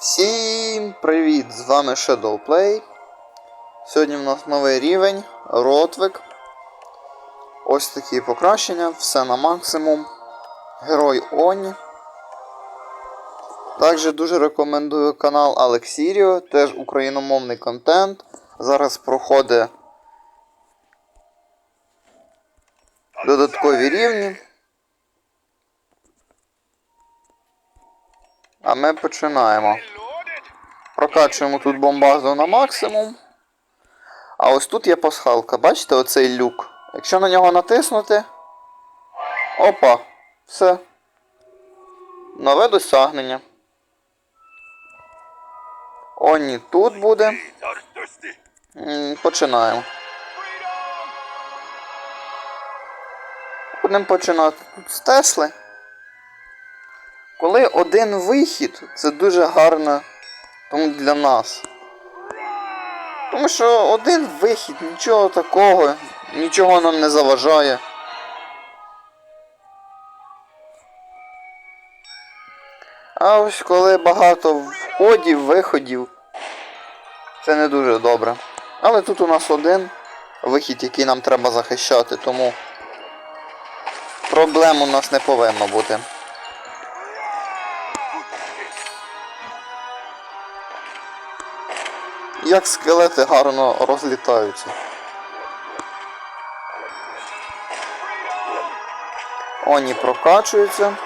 Всім привіт! З вами Shadowplay. Сьогодні в нас новий рівень, Ротвик. Ось такі покращення, все на максимум. Герой Оні. Також дуже рекомендую канал Алексіріо, теж україномовний контент. Зараз проходить додаткові рівні. А ми починаємо. Прокачуємо тут бомбазу на максимум. А ось тут є пасхалка. Бачите оцей люк? Якщо на нього натиснути. Опа! Все. Нове досягнення. Оні тут буде. Починаємо. Будемо починати тут з Тесли. Коли один вихід, це дуже гарно тому для нас. Тому що один вихід, нічого такого, нічого нам не заважає. А ось коли багато входів, виходів, це не дуже добре. Але тут у нас один вихід, який нам треба захищати, тому проблем у нас не повинно бути. Як скелети гарно розлітаються. Оні прокачуються.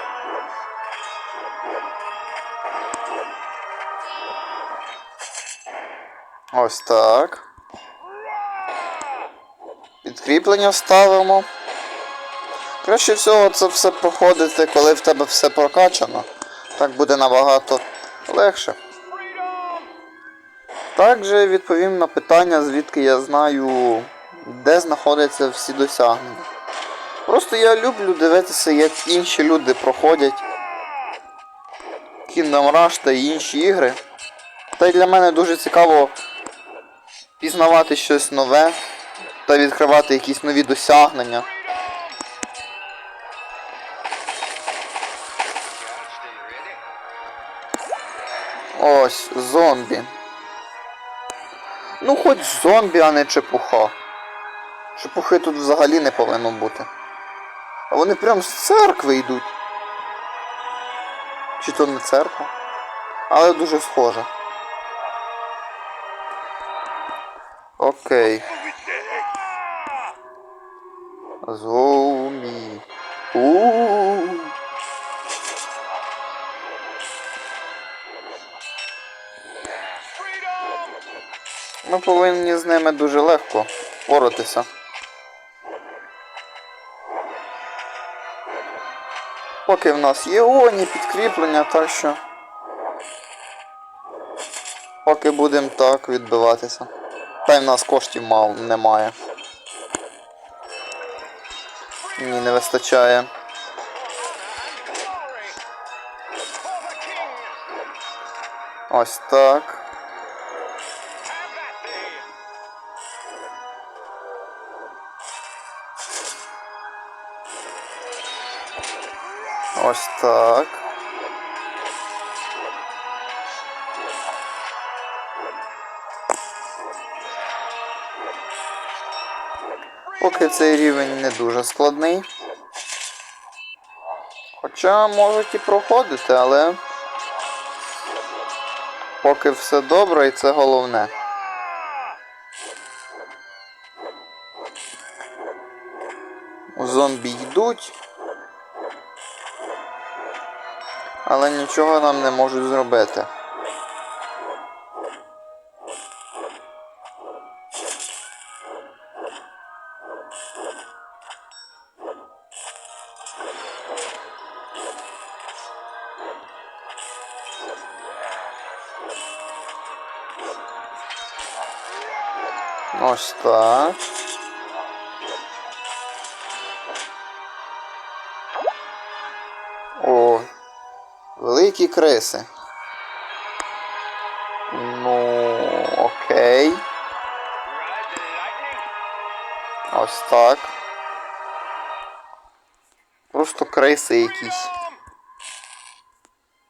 Ось так. Підкріплення ставимо. Краще всього це все проходити, коли в тебе все прокачано. Так буде набагато легше. Також відповім на питання, звідки я знаю, де знаходяться всі досягнення. Просто я люблю дивитися, як інші люди проходять Kingdom Rush та інші ігри. Та й для мене дуже цікаво пізнавати щось нове та відкривати якісь нові досягнення. Ось, зомбі. Ну, хоч зомбі, а не чепуха. Чепухи тут взагалі не повинно бути. А вони прям з церкви йдуть. Чи то не церква? Але дуже схоже. Окей. Зомбі. У-у-у. Ми повинні з ними дуже легко боротися. Поки в нас є оні, підкріплення, так що. Поки будемо так відбиватися. Та й в нас коштів мало немає. Ні, не вистачає. Ось так. Ось так. Поки цей рівень не дуже складний. Хоча можуть і проходити, але поки все добре і це головне. Зомбі йдуть. Але нічого нам не можуть зробити. Ось так. Великі криси. Ну, окей. Ось так. Просто криси якісь.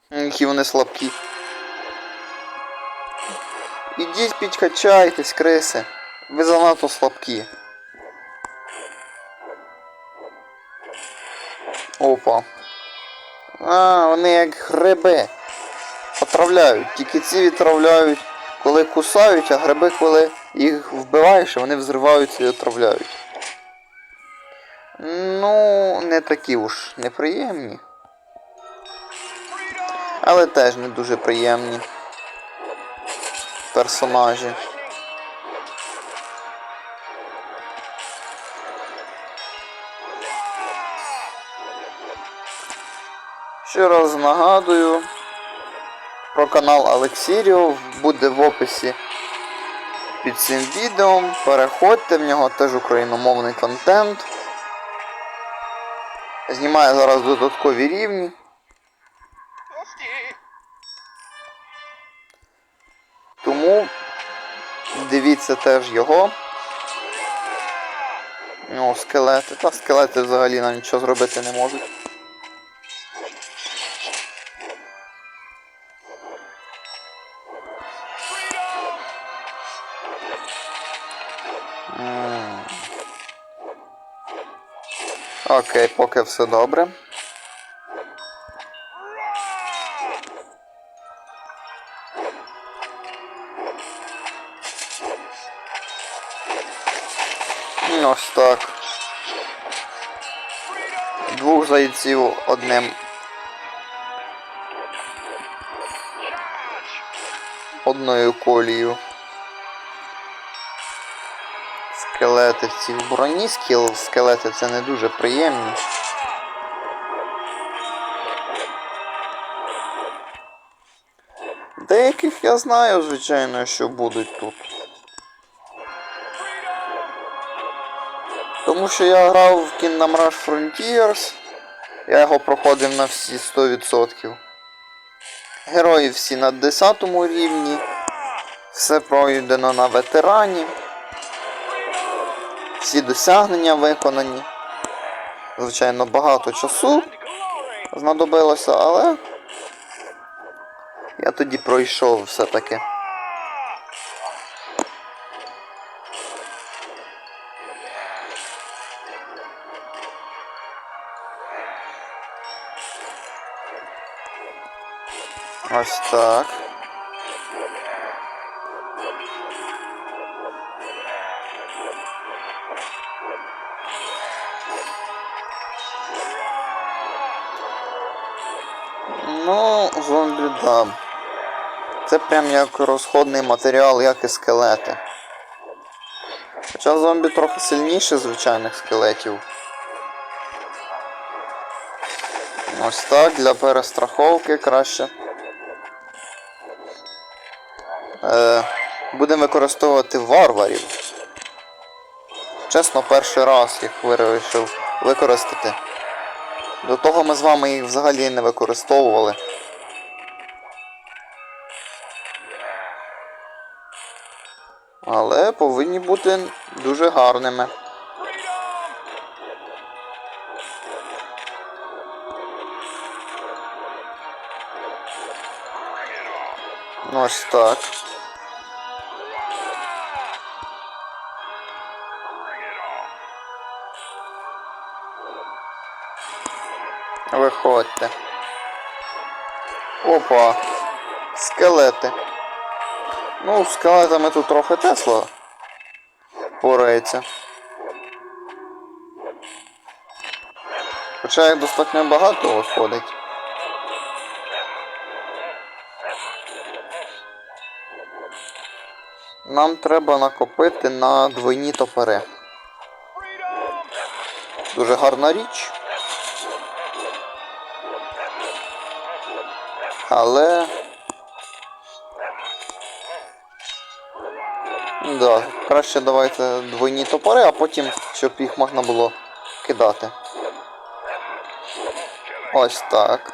Які вони слабкі. Ідіть підкачайтесь, криси. Ви занадто слабкі. А, вони як гриби. Отравляють. Тільки ці відтравляють, коли кусають, а гриби, коли їх вбиваєш, вони взриваються і отравляють. Ну, не такі уж неприємні. Але теж не дуже приємні персонажі. Ще раз нагадую про канал Алексіріо буде в описі під цим відео. Переходьте в нього теж україномовний контент. Знімає зараз додаткові рівні. Тому дивіться теж його. Ну, скелети. Та скелети взагалі нам нічого зробити не можуть. Окей, поки все добре. Ну, Ось так. Двох зайців одним. Одною колією. Скелети в цій броні скіл, скелети це не дуже приємні. Деяких я знаю, звичайно, що будуть тут. Тому що я грав в Kingdom Rush Frontiers, я його проходив на всі 100%. Герої всі на 10 рівні, все пройдено на ветерані, всі досягнення виконані. Звичайно, багато часу знадобилося, але я тоді пройшов все-таки. Ось так. Це прям як розходний матеріал, як і скелети. Хоча зомбі трохи сильніше звичайних скелетів. Ось так, для перестраховки краще. Е, будемо використовувати варварів. Чесно, перший раз їх вирішив використати. До того ми з вами їх взагалі не використовували. Але повинні бути дуже гарними. Ось так. Виходьте. Опа. Скелети. Ну, з скелетами тут трохи Тесла порається. Хоча їх достатньо багато виходить. Нам треба накопити на двойні топори. Дуже гарна річ. Але. Да, краще давайте двойні топори, а потім, щоб їх можна було кидати. Ось так.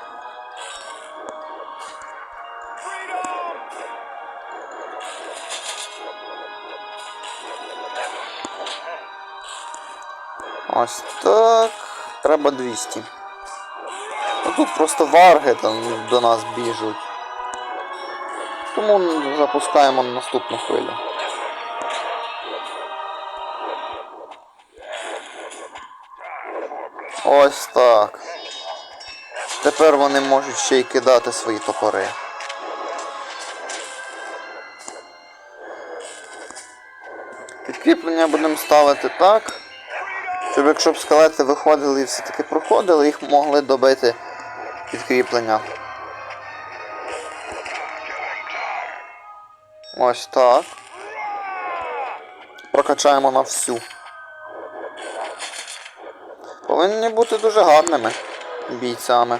Ось так. Треба 200. Ну, тут просто варги там до нас біжуть. Тому запускаємо наступну хвилю. Ось так. Тепер вони можуть ще й кидати свої топори. Підкріплення будемо ставити так, щоб якщо б скелети виходили і все-таки проходили, їх могли добити підкріплення. Ось так. Прокачаємо на всю. Повинні бути дуже гарними бійцями.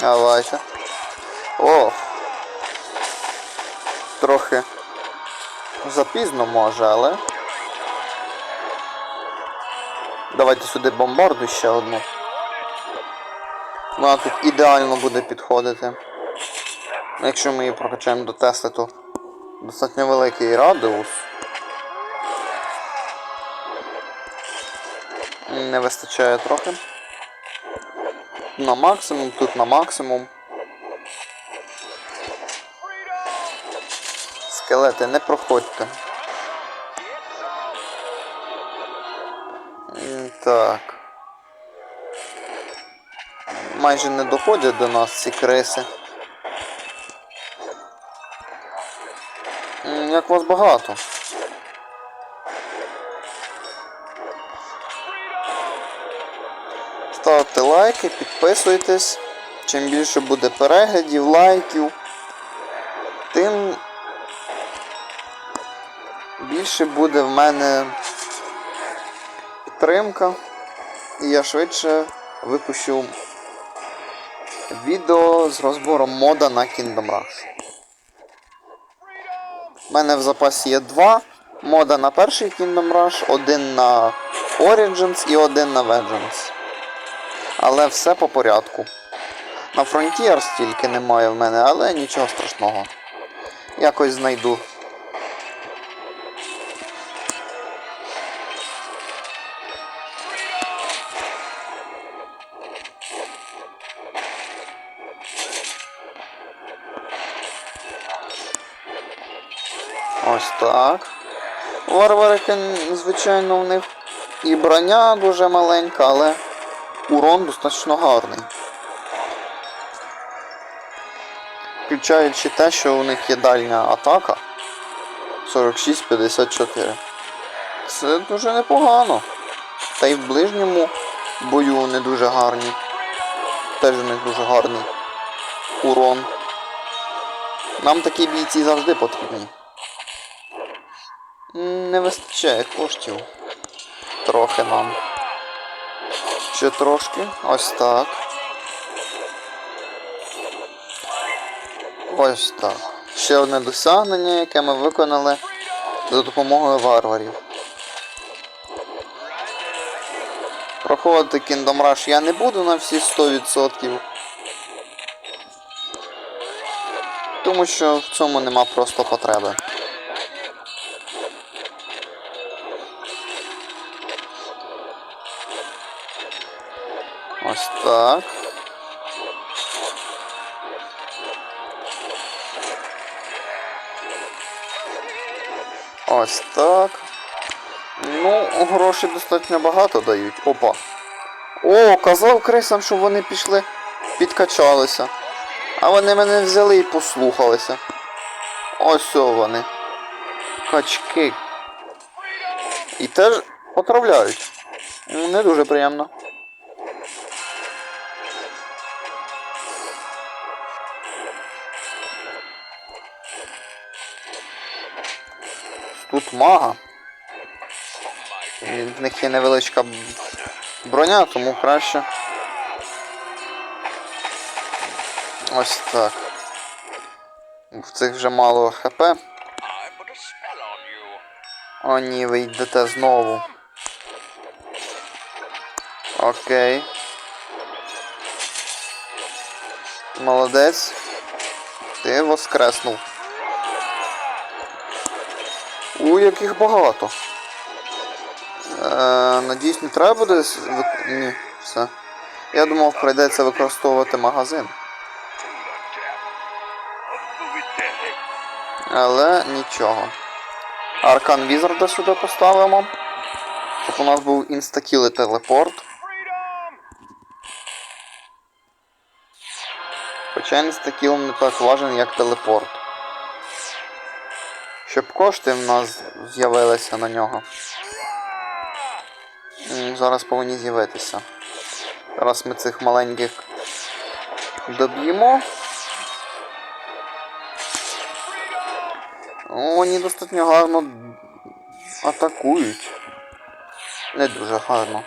Давайте. О! Трохи запізно може, але. Давайте сюди бомбарду ще одну. Вона тут ідеально буде підходити. Ну, Якщо ми її прокачаємо до Тесли, то достатньо великий радіус. Не вистачає трохи. На максимум, тут на максимум. Скелети, не проходьте. Так. Майже не доходять до нас ці криси. Як вас багато. Ставте лайки, підписуйтесь. Чим більше буде переглядів, лайків, тим більше буде в мене підтримка. І я швидше випущу відео з розбором мода на Kingdom Rush. У мене в запасі є два мода на перший Kingdom Rush, один на Origins і один на Vengeance. Але все по порядку. На Frontiers тільки немає в мене, але нічого страшного. Якось знайду. Ось так. Варварики, звичайно, у них і броня дуже маленька, але урон достатньо гарний. Включаючи те, що у них є дальня атака 46-54. Це дуже непогано. Та й в ближньому бою вони дуже гарні. Теж у них дуже гарний урон. Нам такі бійці завжди потрібні. Не вистачає коштів. Трохи нам. Ще трошки. Ось так. Ось так. Ще одне досягнення, яке ми виконали за допомогою варварів. Проходити Kingdom Rush я не буду на всі 100%. Тому що в цьому нема просто потреби. Ось так. Ну, гроші достатньо багато дають. Опа. О, казав крисам, щоб вони пішли, підкачалися. А вони мене взяли і послухалися. Ось вони. Качки. І теж отравляють. Ну, Не дуже приємно. Тут мага. І в них є невеличка броня, тому краще. Ось так. В цих вже мало хп. О, ні, ви йдете знову. Окей. Молодець. Ти воскреснув. У яких багато. Е, надіюсь, не треба буде. Ні, все. Я думав, прийдеться використовувати магазин. Але нічого. Аркан Візарда сюди поставимо. Щоб у нас був інстакіл і телепорт. Хоча інстакіл не так важен, як телепорт. Щоб кошти в нас з'явилися на нього. Зараз повинні з'явитися. Зараз ми цих маленьких доб'ємо. Вони достатньо гарно атакують. Не дуже гарно.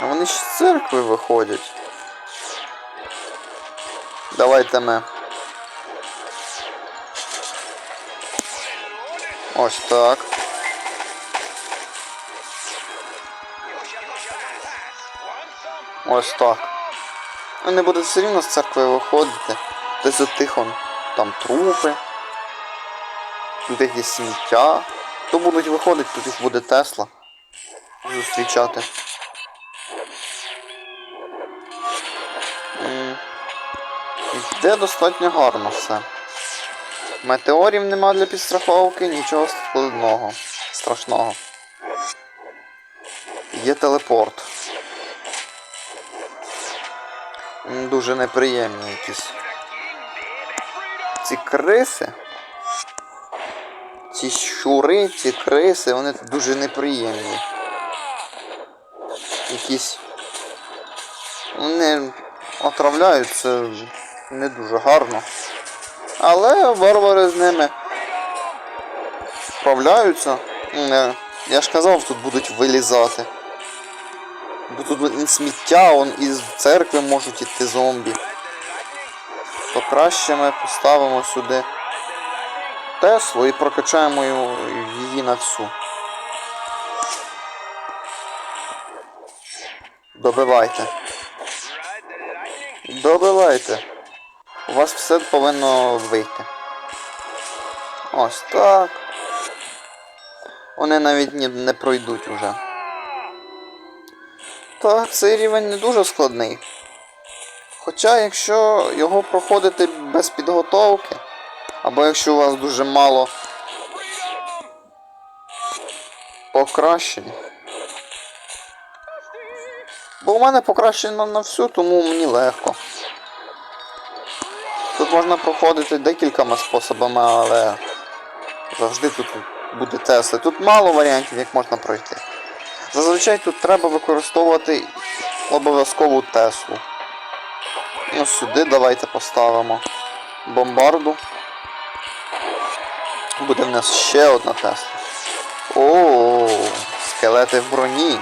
А вони з церкви виходять. Давайте ми. Ось так. Ось так. Вони будуть все рівно з церкви виходити. Десь от тих там трупи. Тут якісь сміття. То будуть виходити, тут їх буде Тесла. Зустрічати. Йде достатньо гарно все. Метеорів нема для підстраховки, нічого складного, страшного. Є телепорт. Дуже неприємні якісь. Ці криси. Ці щури, ці криси, вони дуже неприємні. Якісь. Вони отравляють, це не дуже гарно. Але варвари з ними справляються. Я ж казав, тут будуть вилізати. Бо тут сміття, он із церкви можуть іти зомбі. То краще ми поставимо сюди Теслу і прокачаємо її на всю. Добивайте. Добивайте. У вас все повинно вийти. Ось так. Вони навіть ні, не пройдуть уже. Так, цей рівень не дуже складний. Хоча, якщо його проходити без підготовки, або якщо у вас дуже мало покращень. Бо у мене покращено на всю, тому мені легко. Можна проходити декількома способами, але завжди тут буде Тесли. Тут мало варіантів, як можна пройти. Зазвичай тут треба використовувати обов'язкову Теслу. Ну сюди давайте поставимо бомбарду. Буде в нас ще одна Тесла. О, скелети в броні.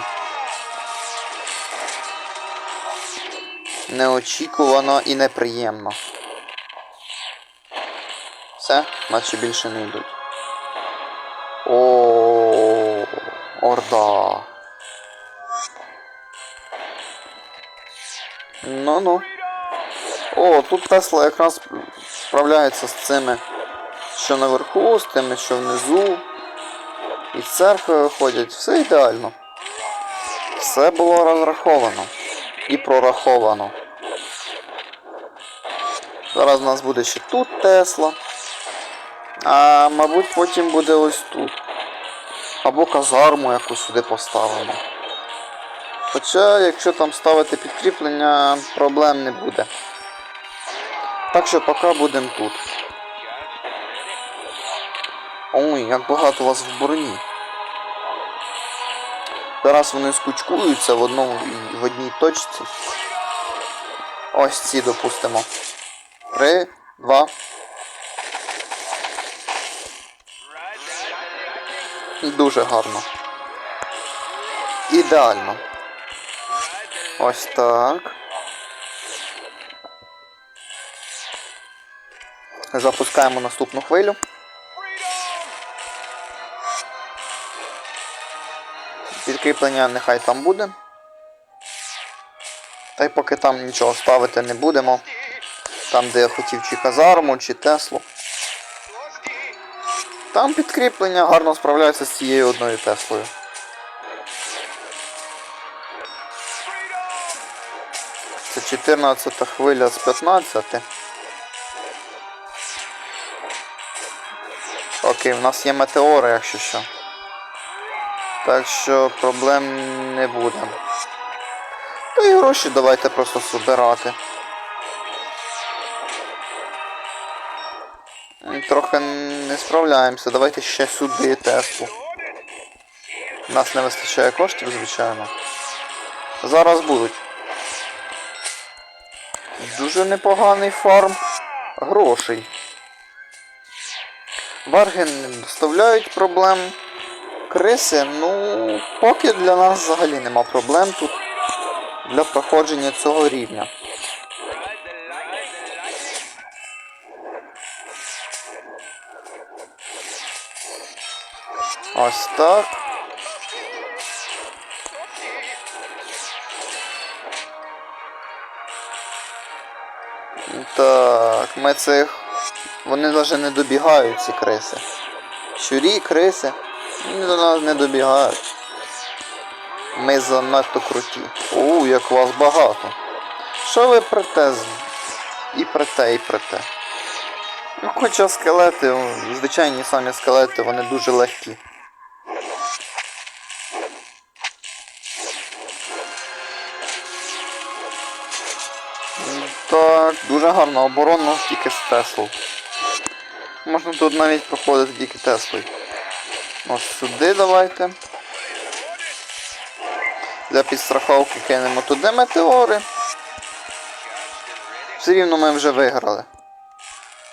Неочікувано і неприємно. Наче більше не йдуть. О, орда. Ну-ну. О, тут Тесла якраз справляється з цими, що наверху, з тими, що внизу. І з церкви виходять. Все ідеально. Все було розраховано і прораховано. Зараз у нас буде ще тут Тесла. А мабуть потім буде ось тут. Або казарму якусь сюди поставимо. Хоча, якщо там ставити підкріплення, проблем не буде. Так що поки будемо тут. Ой, як багато вас в броні. Зараз вони скучкуються в одному в одній точці. Ось ці допустимо. Три, два. Дуже гарно. Ідеально. Ось так. Запускаємо наступну хвилю. Підкріплення нехай там буде. Та й поки там нічого ставити не будемо. Там, де я хотів чи казарму, чи Теслу. Там підкріплення гарно справляється з цією одною Теслою. Це 14 хвиля з 15. Окей, в нас є метеори, якщо що. Так що проблем не буде. Та і гроші давайте просто збирати. Трохи не справляємося, давайте ще сюди Теслу. Нас не вистачає коштів, звичайно. Зараз будуть. Дуже непоганий фарм грошей. Варги не доставляють проблем. Криси, ну, поки для нас взагалі нема проблем тут для проходження цього рівня. Ось так. Так, ми цих. Вони навіть не добігають, ці криси. Щурі, криси. Вони до нас не добігають. Ми занадто круті. О, як вас багато. Що ви прете? з- І прете, і прете. Ну, хоча скелети, звичайні самі скелети, вони дуже легкі. Так, дуже гарно оборонно, тільки з Теслу. Можна тут навіть проходити тільки Теслою. Ось сюди давайте. Для підстраховки кинемо туди метеори. Все рівно ми вже виграли.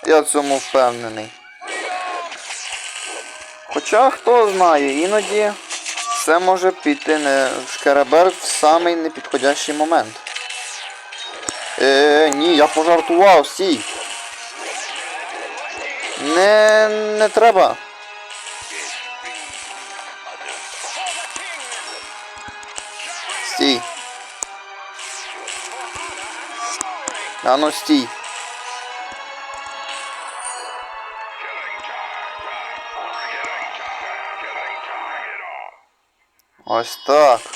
Я в цьому впевнений. Хоча хто знає, іноді все може піти не в шкеребер в самий непідходящий момент. Е, ні, я пожартував, стій. Не, не треба. Стій. А ну стій. Ось так.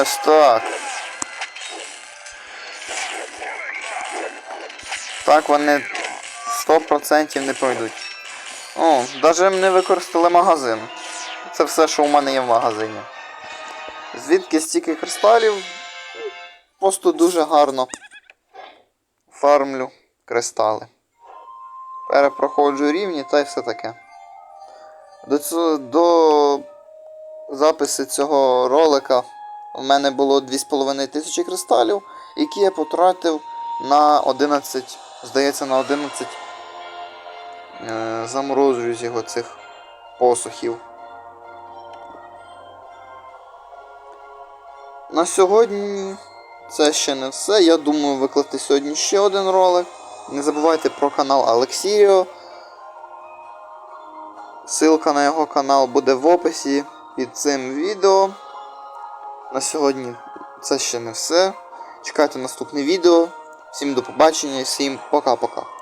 Ось так. Так вони 100% не пройдуть. О, навіть не використали магазин. Це все, що у мене є в магазині. Звідки стільки кристалів? Просто дуже гарно фармлю кристали. Перепроходжу рівні та й все таке. До, цього, до запису цього ролика у мене було 2,5 тисячі кристалів, які я потратив на 11, здається, на 11 е, з його цих посухів. На сьогодні це ще не все. Я думаю виклати сьогодні ще один ролик. Не забувайте про канал Алексіо. Ссылка на його канал буде в описі під цим відео. На сьогодні це ще не все. Чекайте наступне відео. Всім до побачення всім пока-пока.